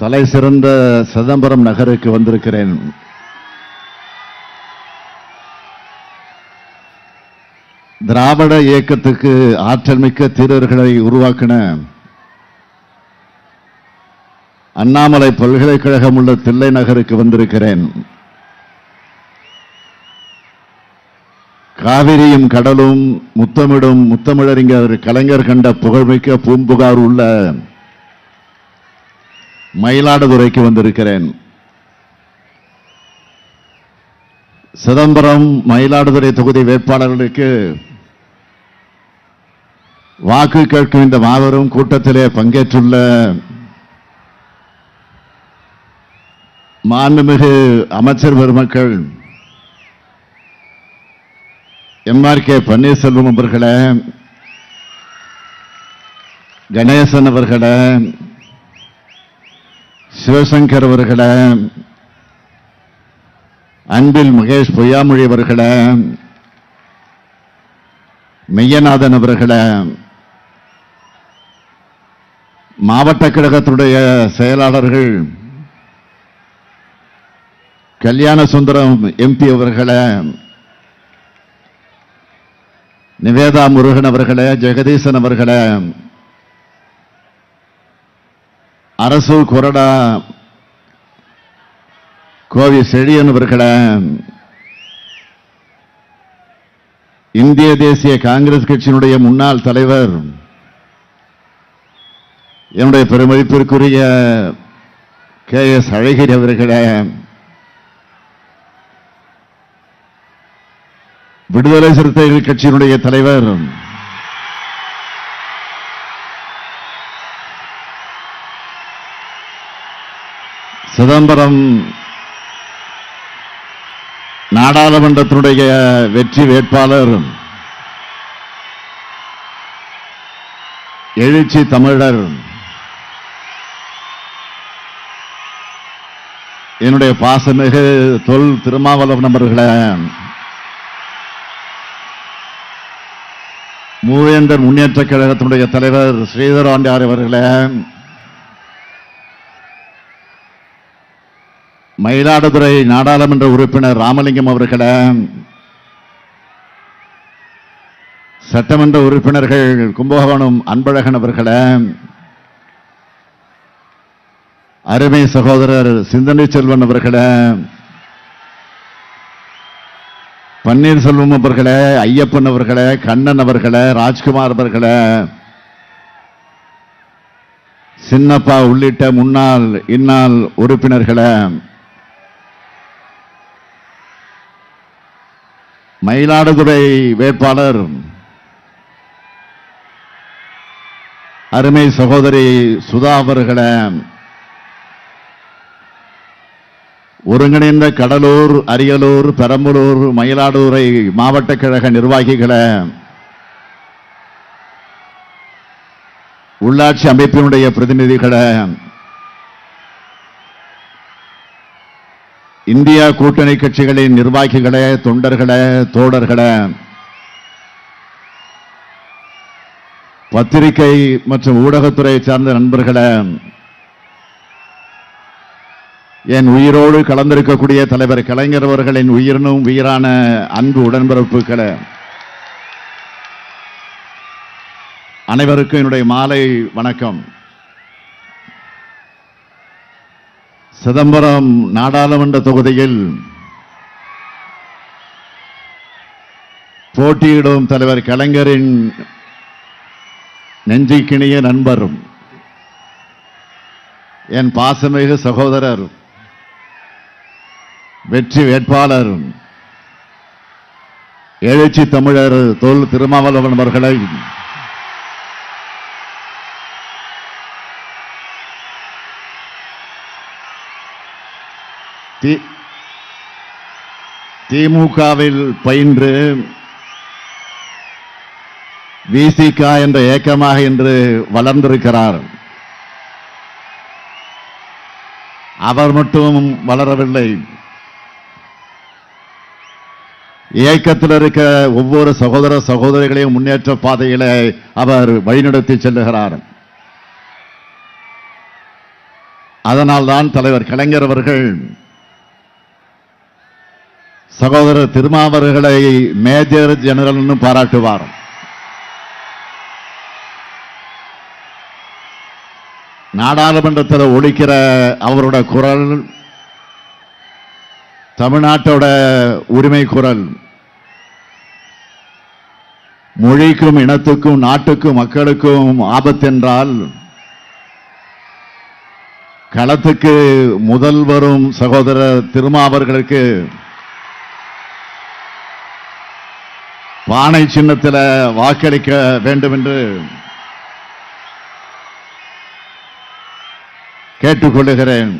தலை சிறந்த சிதம்பரம் நகருக்கு வந்திருக்கிறேன். திராவிட இயக்கத்துக்கு ஆற்றல் மிக்க தீரர்களை உருவாக்கின அண்ணாமலை பல்கலைக்கழகம் உள்ள தில்லை நகருக்கு வந்திருக்கிறேன். காவிரியும் கடலும் முத்தமிடும் முத்தமிழறிஞர் கலைஞர் கண்ட புகழ்மிக்க பூம்புகார் உள்ள மயிலாடுதுறைக்கு வந்திருக்கிறேன். சிதம்பரம் மயிலாடுதுறை தொகுதி வேட்பாளர்களுக்கு வாக்கு கேட்கும் இந்த மாபெரும் கூட்டத்திலே பங்கேற்றுள்ள மாண்புமிகு அமைச்சர் பெருமக்கள் எம்ஆர் கே பன்னீர்செல்வம் அவர்களே கணேசன் அவர்களே சிவசங்கர் அவர்கள அன்பில் மகேஷ் பொய்யாமொழி அவர்கள மெய்யநாதன் அவர்கள மாவட்ட கழகத்துடைய செயலாளர்கள் கல்யாண சுந்தரம் எம்பி அவர்கள நிவேதா முருகன் அவர்களே ஜெகதீசன் அவர்களை அரசு கொறடா கோவி செழியன் அவர்களே இந்திய தேசிய காங்கிரஸ் கட்சியினுடைய முன்னாள் தலைவர் என்னுடைய பெருமதிப்பிற்குரிய கே எஸ் அழகிரி அவர்களே விடுதலை சிறுத்தைகள் கட்சியினுடைய தலைவர் சிதம்பரம் நாடாளுமன்றத்தினுடைய வெற்றி வேட்பாளர் எழுச்சி தமிழர். என்னுடைய பாசமிகு தொல் திருமாவளவன் நபர்களை மூவேந்தர் முன்னேற்ற கழகத்தினுடைய தலைவர் ஸ்ரீதர் ஆண்டியார் அவர்களே மயிலாடுதுறை நாடாளுமன்ற உறுப்பினர் ராமலிங்கம் அவர்களை சட்டமன்ற உறுப்பினர்கள் கும்பகோணம் அன்பழகன் அவர்களை அருமை சகோதரர் சிந்தனை செல்வன் அவர்களை பன்னீர்செல்வம் அவர்களே ஐயப்பன் அவர்களே கண்ணன் அவர்களை ராஜ்குமார் அவர்களை சின்னப்பா உள்ளிட்ட முன்னாள் இந்நாள் உறுப்பினர்களை மயிலாடுதுறை வேட்பாளர் அருமை சகோதரி சுதா அவர்களை ஒருங்கிணைந்த கடலூர் அரியலூர் பெரம்பலூர் மயிலாடுதுறை மாவட்ட கழக நிர்வாகிகளை உள்ளாட்சி அமைப்பினுடைய பிரதிநிதிகளை இந்தியா கூட்டணி கட்சிகளின் நிர்வாகிகளே தொண்டர்களே தோடர்களே பத்திரிகை மற்றும் ஊடகத்துறையை சார்ந்த நண்பர்களே என் உயிரோடு கலந்திருக்கக்கூடிய தலைவர் கலைஞர் அவர்களின் உயிரினும் உயிரான அன்பு உடன்பிறப்புகளே அனைவருக்கும் என்னுடைய மாலை வணக்கம். சிதம்பரம் நாடாளுமன்ற தொகுதியில் போட்டியிடும் தலைவர் கலைஞரின் நெஞ்சிக்கிணிய நண்பரும் என் பாசமிகு சகோதரர் வெற்றி வேட்பாளரும் எழுச்சி தமிழர் தொல் திருமாவளவன் அவர்களை தி- திமுகவில் பயின்று விசிக என்ற ஏக்கமாக இன்று வளர்ந்திருக்கிறார். அவர் மட்டும் வளரவில்லை. இயக்கத்தில் இருக்க ஒவ்வொரு சகோதர சகோதரிகளையும் முன்னேற்ற பாதையில அவர் வழிநடத்தி செல்லுகிறார். அதனால்தான் தலைவர் கலைஞர் அவர்கள் சகோதரர் திருமாவர்களை மேஜர் ஜெனரல்னு பாராட்டுவார். நாடாளுமன்றத்தில் ஒழிக்கிற அவரோட குரல் தமிழ்நாட்டோட உரிமை குரல் மொழிக்கும் இனத்துக்கும் நாட்டுக்கும் மக்களுக்கும் ஆபத்தென்றால் களத்துக்கு முதல் வரும் சகோதரர் திருமாவர்களுக்கு பானை சின்னத்தில் வாக்களிக்க வேண்டும் என்று கேட்டுக்கொள்ளுகிறேன்.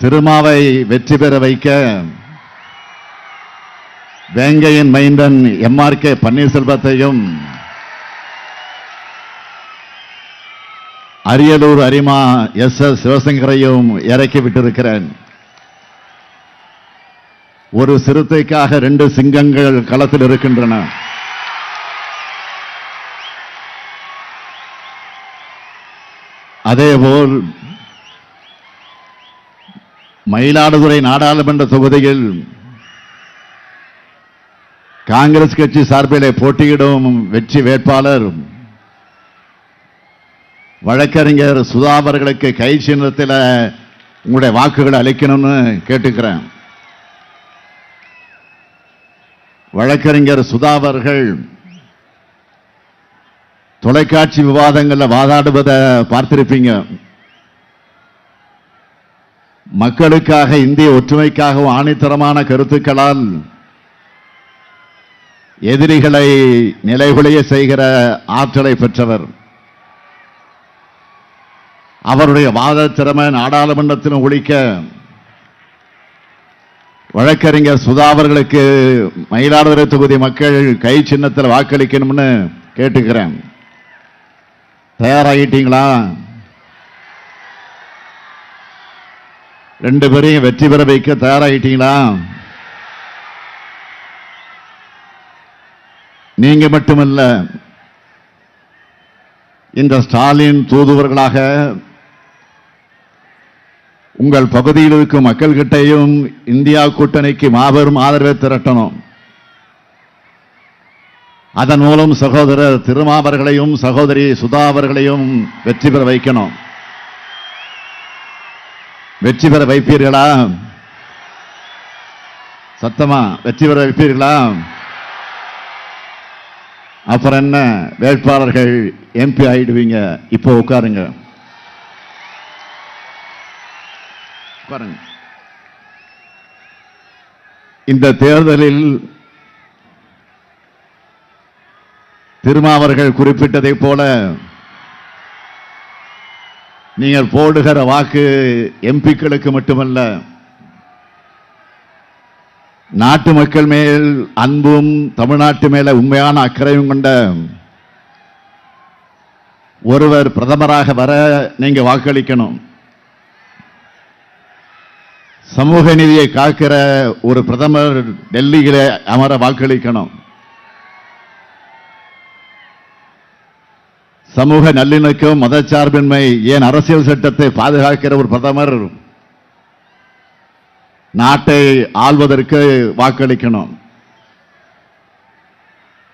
திருமாவை வெற்றி பெற வைக்க வேங்கையின் மைந்தன் எம்ஆர் கே பன்னீர்செல்வத்தையும் அரியலூர் அரிமா எஸ் எஸ் சிவசங்கரையும் இறக்கி விட்டிருக்கிறேன். ஒரு சிறுத்தைக்காக ரெண்டு சிங்கங்கள் களத்தில் இருக்கின்றன. அதேபோல் மயிலாடுதுறை நாடாளுமன்ற தொகுதியில் காங்கிரஸ் கட்சி சார்பிலே போட்டியிடும் வெற்றி வேட்பாளர் வழக்கறிஞர் சுதா அவர்களுக்கு கை சின்னத்தில் உங்களுடைய வாக்குகளை அளிக்கணும்னு கேட்டுக்கிறேன். வழக்கறிஞர் சுதாவர்கள் தொலைக்காட்சி விவாதங்களில் வாதாடுவதை பார்த்திருப்பீங்க. மக்களுக்காக இந்திய ஒற்றுமைக்காகவும் ஆணித்தரமான கருத்துக்களால் எதிரிகளை நிலைகுலைய செய்கிற ஆற்றலை பெற்றவர். அவருடைய வாத திறமை நாடாளுமன்றத்திலும் ஒழிக்க வழக்கறிஞர் சுதா அவர்களுக்கு மயிலாடுதுறை தொகுதி மக்கள் கை சின்னத்தில் வாக்களிக்கணும்னு கேட்டுக்கிறேன். தயாராகிட்டீங்களா? ரெண்டு பேரையும் வெற்றி பெற வைக்க தயாராகிட்டீங்களா? நீங்க மட்டுமல்ல இந்த ஸ்டாலின் தூதுவர்களாக உங்கள் பகுதியில் இருக்கும் மக்கள்கிட்டையும் இந்தியா கூட்டணிக்கு மாபெரும் ஆதரவை திரட்டணும். அதன் மூலம் சகோதரர் திருமாவர்களையும் சகோதரி சுதா அவர்களையும் வெற்றி பெற வைக்கணும். வெற்றி பெற வைப்பீர்களா? சத்தமா வெற்றி பெற வைப்பீர்களா? அப்புறம் என்ன வேட்பாளர்கள் எம்பி ஆயிடுவீங்க இப்போ உட்காருங்க. பாருங்க. இந்த தேர்தலில் திருமாவர்கள் குறிப்பிட்டதைப் போல நீங்கள் போடுகிற வாக்கு எம்பிக்களுக்கு மட்டுமல்ல நாட்டு மக்கள் மேல் அன்பும் தமிழ்நாட்டு மேல உண்மையான அக்கறையும் கொண்ட ஒருவர் பிரதமராக வர நீங்க வாக்களிக்கணும். சமூக நீதியை காக்கிற ஒரு பிரதமர் டெல்லியில அமர வாக்களிக்கணும். சமூக நல்லிணக்கம் மதச்சார்பின்மை ஏன் அரசியல் சட்டத்தை பாதுகாக்கிற ஒரு பிரதமர் நாட்டை ஆள்வதற்கு வாக்களிக்கணும்.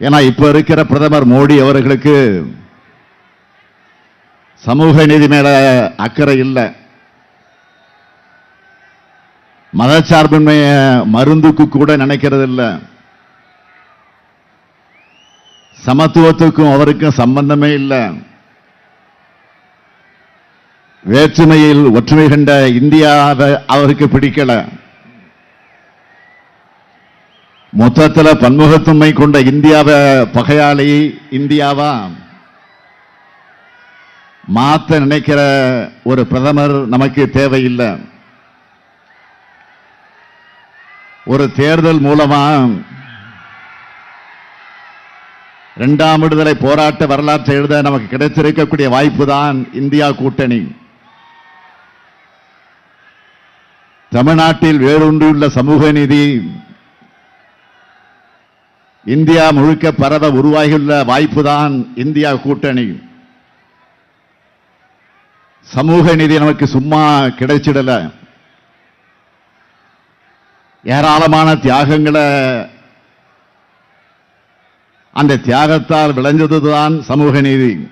ஏன்னா இப்ப இருக்கிற பிரதமர் மோடி அவர்களுக்கு சமூக நீதி மேல அக்கறை இல்லை. மதச்சார்பின்மைய மருந்துக்கு கூட நினைக்கிறது இல்லை சமத்துவத்துக்கும் அவருக்கும் சம்பந்தமே இல்லை. வேற்றுமையில் ஒற்றுமை கண்ட இந்தியாவை அவருக்கு பிடிக்கல. மொத்தத்தில் பன்முகத்தன்மை கொண்ட இந்தியாவை பகையாளி இந்தியாவா? மாத்த நினைக்கிற ஒரு பிரதமர் நமக்கு தேவையில்லை. ஒரு தேர்தல் மூலமா இரண்டாம் விடுதலை போராட்ட வரலாற்றை எழுத நமக்கு கிடைத்திருக்கக்கூடிய வாய்ப்பு தான் இந்தியா கூட்டணி. தமிழ்நாட்டில் வேரூன்றியுள்ள சமூக நீதி இந்தியா முழுக்க பரவ உருவாகியுள்ள வாய்ப்பு தான் இந்தியா கூட்டணி. சமூக நீதி நமக்கு சும்மா கிடைச்சிடல. ஏராளமான தியாகங்களை அந்த தியாகத்தால் விளைஞ்சதுதான் சமூக நீதி.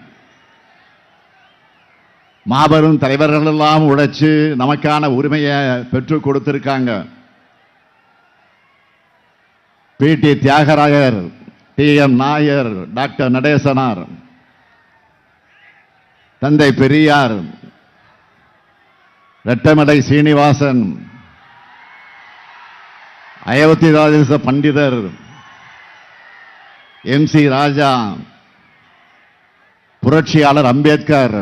மாபெரும் தலைவர்கள் எல்லாம் உழைச்சு நமக்கான உரிமையை பெற்றுக் கொடுத்திருக்காங்க. P. D. Thyagarayar T. M. Nair doctor Natesanar தந்தை பெரியார் ரெட்டமடை சீனிவாசன் அயோத்திதாச பண்டிதர் எம் சி ராஜா புரட்சியாளர் அம்பேத்கர்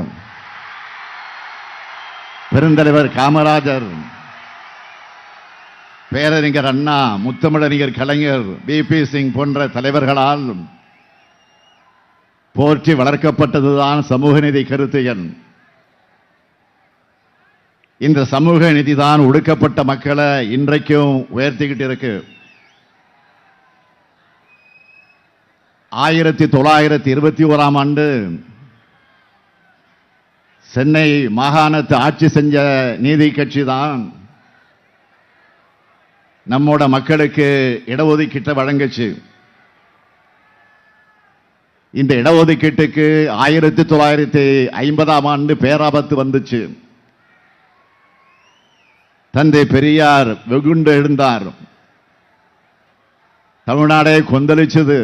பெருந்தலைவர் காமராஜர் பேரறிஞர் அண்ணா முத்தமிழறிஞர் கலைஞர் பி பி சிங் போன்ற தலைவர்களால் போற்றி வளர்க்கப்பட்டதுதான் சமூக நீதி எண் இந்த சமூக நிதி தான் ஒடுக்கப்பட்ட மக்களை இன்றைக்கும் உயர்த்திக்கிட்டு இருக்கு. ஆயிரத்தி தொள்ளாயிரத்தி இருபத்தி ஓராம் ஆண்டு சென்னை மாகாணத்தை ஆட்சி செஞ்ச நீதி கட்சி தான் நம்மோட மக்களுக்கு இடஒதுக்கீட்டை வழங்குச்சு. இந்த இடஒதுக்கீட்டுக்கு ஆயிரத்தி தொள்ளாயிரத்தி ஐம்பதாம் ஆண்டு பேராபத்து வந்துச்சு. தந்தை பெரியார் வெகுண்டு எழுந்தார். தமிழ்நாடை கொந்தளிச்சது.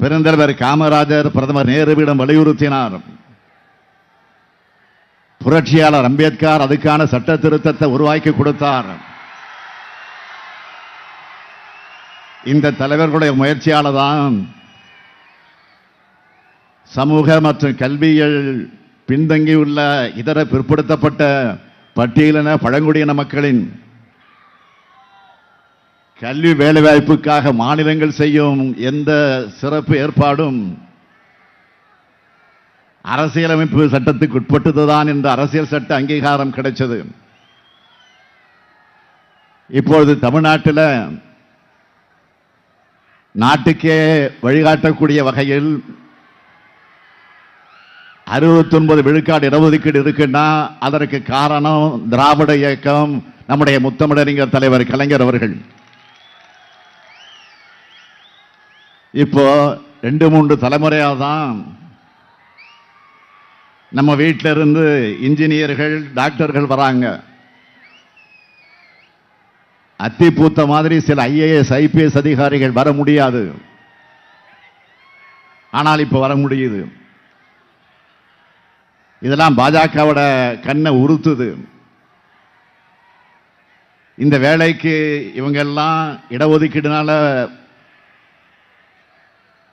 பெருந்தலைவர் காமராஜர் பிரதமர் நேருவிடம் வலியுறுத்தினார். புரட்சியாளர் அம்பேத்கர் அதுக்கான சட்ட திருத்தத்தை உருவாக்கி கொடுத்தார். இந்த தலைவர்களுடைய முயற்சியால தான் சமூக மற்றும் கல்வியில் பின்தங்கியுள்ள இதர பிற்படுத்தப்பட்ட பட்டியலின பழங்குடியின மக்களின் கல்வி வேலைவாய்ப்புக்காக மாநிலங்கள் செய்யும் எந்த சிறப்பு ஏற்பாடும் அரசியலமைப்பு சட்டத்துக்கு உட்பட்டதுதான் என்ற அரசியல் சட்ட அங்கீகாரம் கிடைச்சது. இப்பொழுது தமிழ்நாட்டில் நாட்டுக்கே வழிகாட்டக்கூடிய வகையில் அறுபத்தி ஒன்பது விழுக்காடு இடஒதுக்கீடு இருக்குன்னா அதற்கு காரணம் திராவிட இயக்கம் நம்முடைய முத்தமிழறிஞர் தலைவர் கலைஞர் அவர்கள். இப்போ ரெண்டு மூன்று தலைமுறையாக தான் நம்ம வீட்டில இருந்து இன்ஜினியர்கள் டாக்டர்கள் வராங்க. அத்தி பூத்த மாதிரி சில ஐஏஎஸ் ஐபிஎஸ் அதிகாரிகள் வர முடியாது. ஆனால் இப்போ வர முடியுது. இதெல்லாம் பாஜகவோட கண்ணை உறுத்துது. இந்த வேலைக்கு இவங்கெல்லாம் இடஒதுக்கீடுனால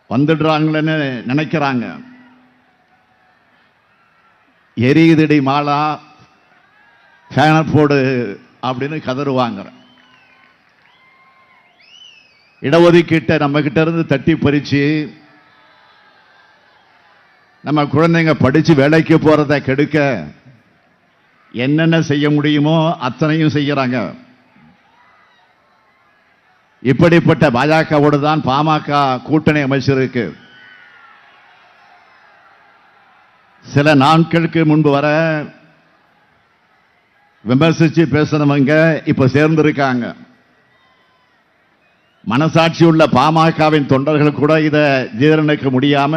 வந்துடுறாங்களேன்னு நினைக்கிறாங்க. எரியுதடி மாலா ஃபேனை போடு அப்படின்னு கதறுவாங்க. இடஒதுக்கீட்டை நம்ம கிட்ட இருந்து தட்டி பறிச்சு நம்ம குழந்தைங்க படிச்சு வேலைக்கு போறத கெடுக்க என்னென்ன செய்ய முடியுமோ அத்தனையும் செய்யறாங்க. இப்படிப்பட்ட பாஜகவோடு தான் பாமக கூட்டணி அமைச்சிருக்கு. சில நாட்களுக்கு முன்பு வர விமர்சிச்சு பேசினவங்க இப்ப சேர்ந்திருக்காங்க. மனசாட்சி உள்ள பாமகவின் தொண்டர்கள் கூட இதை ஜீரணிக்க முடியாம